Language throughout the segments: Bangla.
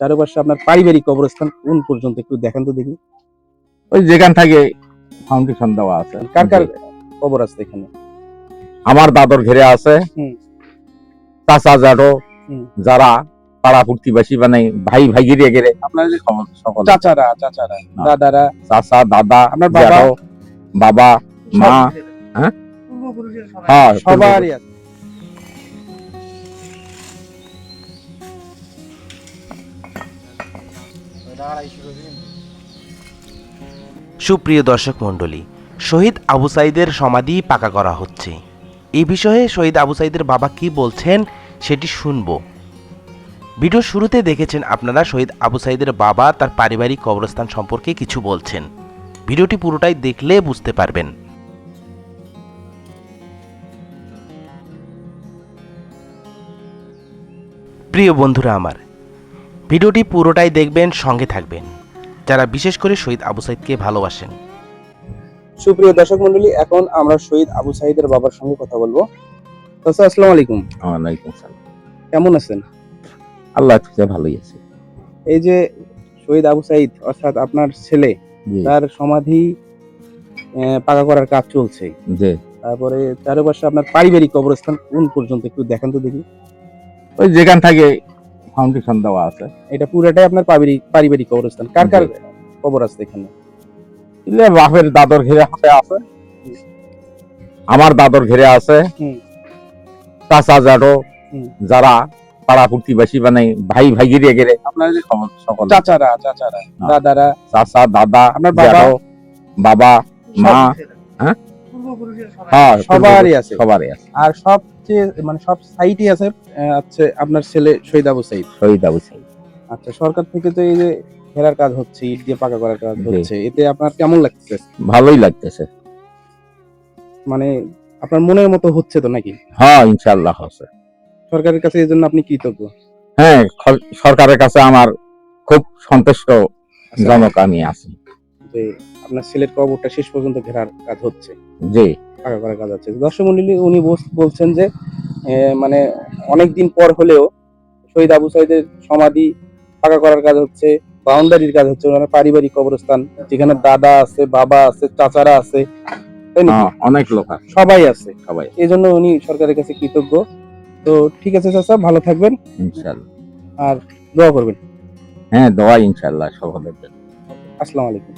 চারপাশে আপনার পারিবারিক কবরস্থান কোন পর্যন্ত একটু দেখান তো দেখি। ওই যেখান থেকে ফাউন্ডেশন দেওয়া আছে। কার কার কবর আছে এখানে? আমার দাদর ঘেরে আছে। চাচা জাডো যারা পাড়া প্রতিবাসী মানে ভাই ভাই গেলে আপনার সকল। চাচারা চাচারা দাদারা। চাচা দাদা আপনার বাবা? বাবা মা হ্যাঁ? হ্যাঁ সবারই আছে। সুপ্রিয় দর্শক মণ্ডলী, শহীদ আবু সাইদের সমাধি পাকা করা হচ্ছে। এই বিষয়ে শহীদ আবু সাইদের বাবা কি বলছেন সেটি শুনব। ভিডিও শুরুতে দেখেছেন আপনারা শহীদ আবু সাইদের বাবা তার পারিবারিক কবরস্থান সম্পর্কে কিছু বলছেন। ভিডিওটি পুরোটাই দেখলে বুঝতে পারবেন। প্রিয় বন্ধুরা আমার ভিডিওটি পুরোটাই দেখবেন সঙ্গে থাকবেন। যারা বিশেষ করে শহীদ আবু সাইদকে ভালোবাসেন। সুপ্রিয় দর্শক মন্ডলী এখন আমরা শহীদ আবু সাইদের বাবার সঙ্গে কথা বলব। চাচা আসসালামু আলাইকুম। ওয়ালাইকুম সালাম। কেমন আছেন? আল্লাহ ভালোই আছে। এই যে শহীদ আবু সাইদ অর্থাৎ আপনার ছেলে তার সমাধি আহ, পাকা করার কাজ চলছে। যে তারপরে চারপাশে আপনার পারিবারিক কবরস্থান কোন পর্যন্ত একটু দেখান তো দেখি। ওই যেখান থেকে ফাউন্ডেশন দেওয়া আছে। এটা পুরাটাই আপনার পারিবারিক কবরস্থান কার কার কবর আছে এখানে? বাপের দাদর ঘেরে হাতে আছে। আমার দাদর ঘিরে আছে। চাচা জাডো যারা পাড়া প্রতিবাসী মানে ভাই ভাই গিরে গেলে আপনার সকল। চাচারা চাচারা হ্যাঁ। দাদারা। চাচা দাদা আপনার বাবা? বাবা মা হ্যাঁ? সবারই আছে। সবারই আছে। আর সবচেয়ে মানে সব সাইটই আছে আপনার ছেলে শহীদ আবু সাইদ। শহীদ আবু সাইদ। আচ্ছা সরকার থেকে তো এই যে ঘেরার কাজ হচ্ছে ইট দিয়ে পাকা করার কাজ হচ্ছে এতে আপনার কেমন লাগছে ভালোই লাগতেছে। মানে আপনার মনের মতো হচ্ছে তো নাকি? হ্যাঁ ইনশাল্লাহ আছে সরকারের কাছে এই জন্য আপনি কৃতজ্ঞ? হ্যাঁ সরকারের কাছে আমার খুব সন্তুষ্ট জনক আমি আছি। যে আপনার সিলেট কবরটা শেষ পর্যন্ত ঘেরার কাজ হচ্ছে। জি। পাকা করার কাজ হচ্ছে। দর্শক মন্ডলী উনি বলছেন যে মানে অনেক দিন পর হলেও শহীদ আবু সাইদের সমাধি পাকা করার কাজ হচ্ছে বাউন্ডারির কাজ হচ্ছে মানে পারিবারিক কবরস্থান যেখানে দাদা আছে বাবা আছে চাচারা আছে তাই না? হ্যাঁ, অনেক লোক আছে। সবাই আছে। সবাই। এই জন্য উনি সরকারের কাছে কৃতজ্ঞ। তো ঠিক আছে চাচা ভালো থাকবেন। ইনশাল্লাহ। আর দোয়া করবেন। হ্যাঁ দোয়া ইনশাল্লাহ সকলের জন্য। আসসালামু আলাইকুম।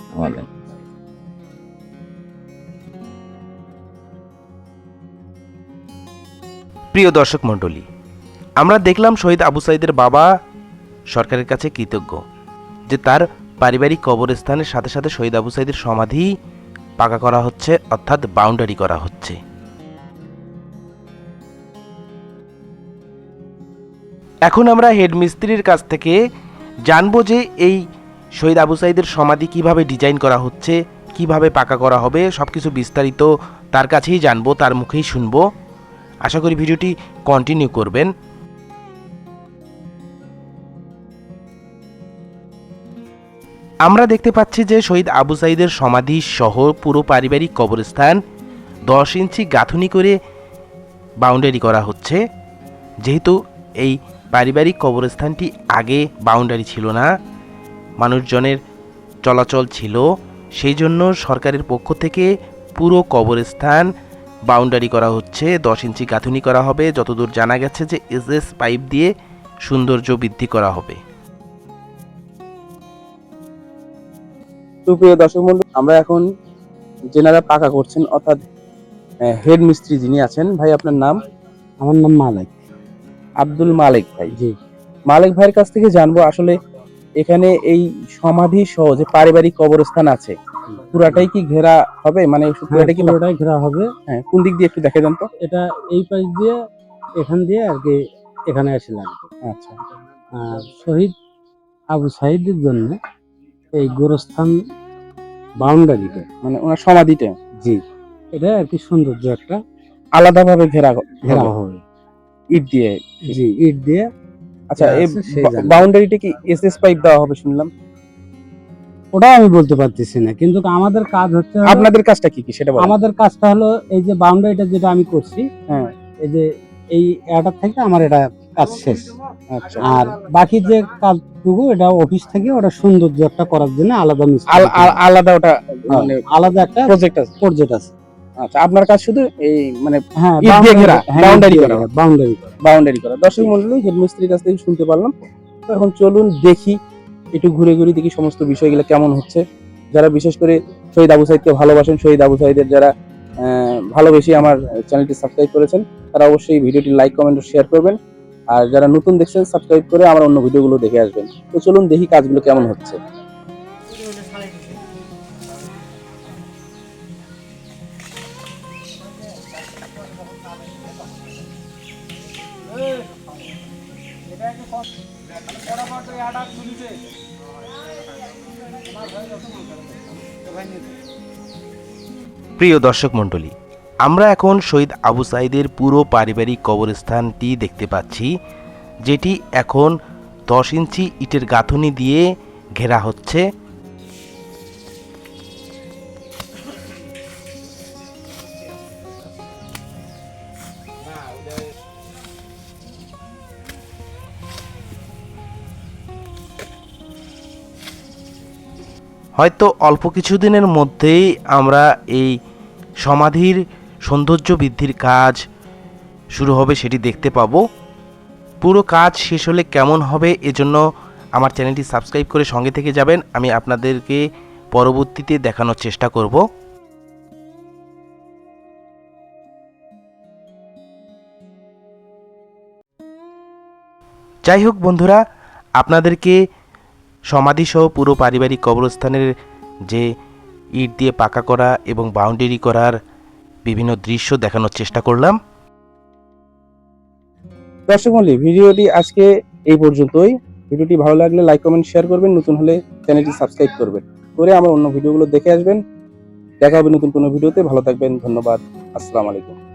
প্রিয় দর্শক মণ্ডলী আমরা দেখলাম শহীদ আবু সাইদের বাবা সরকারের কাছে কৃতজ্ঞ যে তার পারিবারিক কবরস্থানের সাথে সাথে শহীদ আবু সাইদের সমাধি পাকা করা হচ্ছে অর্থাৎ বাউন্ডারি করা হচ্ছে। এখন আমরা হেড মিস্ত্রির কাছ থেকে জানব যে এই শহীদ আবু সাইদের সমাধি কীভাবে ডিজাইন করা হচ্ছে, কীভাবে পাকা করা হবে সব কিছু বিস্তারিত তার কাছেই জানব, তার মুখেই শুনব। আশা করি ভিডিওটি কন্টিনিউ করবেন। আমরা দেখতে পাচ্ছি যে শহীদ আবু সাইদের সমাধি সহ পুরো পারিবারিক কবরস্থান, দশ ইঞ্চি গাঁথুনি করে বাউন্ডারি করা হচ্ছে। যেহেতু এই পারিবারিক কবরস্থানটি আগে বাউন্ডারি ছিল না মানুষজনের চলাচল ছিল সেই জন্য সরকারের পক্ষ থেকে পুরো কবরস্থান বাউন্ডারি করা হচ্ছে দশ ইঞ্চি গাঁথুনি করা হবে যতদূর জানা গেছে যে এসএস পাইপ দিয়ে সৌন্দর্য বৃদ্ধি করা হবে। সুপ্রিয় দর্শক মন্ডলী আমরা এখন যেনারা পাকা করছেন অর্থাৎ হেড মিস্ত্রি যিনি আছেন ভাই আপনার নাম? আমার নাম মালিক। আব্দুল মালিক ভাই। জি। মালিক ভাইয়ের কাছ থেকে জানব আসলে এখানে এই সমাধি সহ যে পারিবারিক কবরস্থান আছে। পুরাটাই কি ঘেরা হবে? মানে পুরাটাই কি পুরোটাই ঘেরা হবে। হ্যাঁ, কোন দিক দিয়ে একটু দেখে দেন তো। এটা এই পাশ দিয়ে এখান দিয়ে আর কি এখানে এসে লাগবে। আচ্ছা। আর শহীদ আবু সাহিদের জন্য এই গোরস্থান বাউন্ডারিটা। মানে ওনার সমাধিটা। জি এটা আর কি সৌন্দর্য একটা আলাদাভাবে ঘেরা ঘেরা হবে। ইট দিয়ে। জি ইট দিয়ে আচ্ছা এই বাউন্ডারিটা কি এসএস পাইপ দেওয়া হবে শুনলাম। ওটাও আমি বলতে পারতেছি না কিন্তু আমাদের কাজ হচ্ছে আপনাদের কাজটা কি কি সেটা বলেন। আমাদের কাজটা হলো এই যে বাউন্ডারিটা যেটা আমি করছি হ্যাঁ। এই যে এই এটার থেকে আমার এটা কাজ শেষ। আচ্ছা। আর বাকি যে কাজটুকু এটা অফিস থেকে ওটা সৌন্দর্য একটা করার জন্য আলাদা আলাদা ওটা হ্যাঁ, মানে আলাদা একটা প্রজেক্ট আছে। প্রজেক্ট আছে। আচ্ছা আপনার কাজ শুধু এই মানে হ্যাঁ ইট দিয়ে ঘেরা, boundary করা। বাউন্ডারি করা। বাউন্ডারি করা। দর্শক মন্ডলী হেড মিস্ত্রির কাছ থেকে শুনতে পারলাম। তো এখন চলুন দেখি একটু ঘুরে ঘুরে দেখি সমস্ত বিষয়গুলো কেমন হচ্ছে। যারা বিশেষ করে শহীদ আবু সাইদকে ভালোবাসেন শহীদ আবু সাইদের যারা ভালোবেসে আমার চ্যানেলটি সাবস্ক্রাইব করেছেন তারা অবশ্যই ভিডিওটি লাইক কমেন্ট ও শেয়ার করবেন। আর যারা নতুন দেখছেন সাবস্ক্রাইব করে আমার অন্য ভিডিওগুলো দেখে আসবেন। তো চলুন দেখি কাজগুলো কেমন হচ্ছে। প্রিয় দর্শক মণ্ডলী, আমরা এখন শহীদ আবু সাইদের পুরো পারিবারিক কবরস্থানটি দেখতে পাচ্ছি, যেটি এখন দশ ইঞ্চি ইটের গাঁথনি দিয়ে ঘেরা হচ্ছে। হয়তো অল্প কিছুদিনের মধ্যেই আমরা এই সমাধির সৌন্দর্য বৃদ্ধির কাজ শুরু হবে সেটি দেখতে পাবো। পুরো কাজ শেষ হলে কেমন হবে এজন্য আমার চ্যানেলটি সাবস্ক্রাইব করে সঙ্গে থেকে যাবেন। আমি আপনাদেরকে পরবর্তীতে দেখানোর চেষ্টা করব। যাই হোক বন্ধুরা, আপনাদেরকে সমাধিসহ পুরো পারিবারিক কবরস্থানের যে ইট দিয়ে পাকা করা এবং বাউন্ডারি করার বিভিন্ন দৃশ্য দেখানোর চেষ্টা করলাম। দর্শক মন্ডলী ভিডিওটি আজকে এই পর্যন্তই। ভিডিওটি ভালো লাগলে লাইক, কমেন্ট, শেয়ার করবেন। নতুন হলে চ্যানেলটি সাবস্ক্রাইব করবেন। করে আমার অন্য ভিডিওগুলো দেখে আসবেন। দেখা হবে নতুন কোনো ভিডিওতে। ভালো থাকবেন। ধন্যবাদ। আসসালামু আলাইকুম।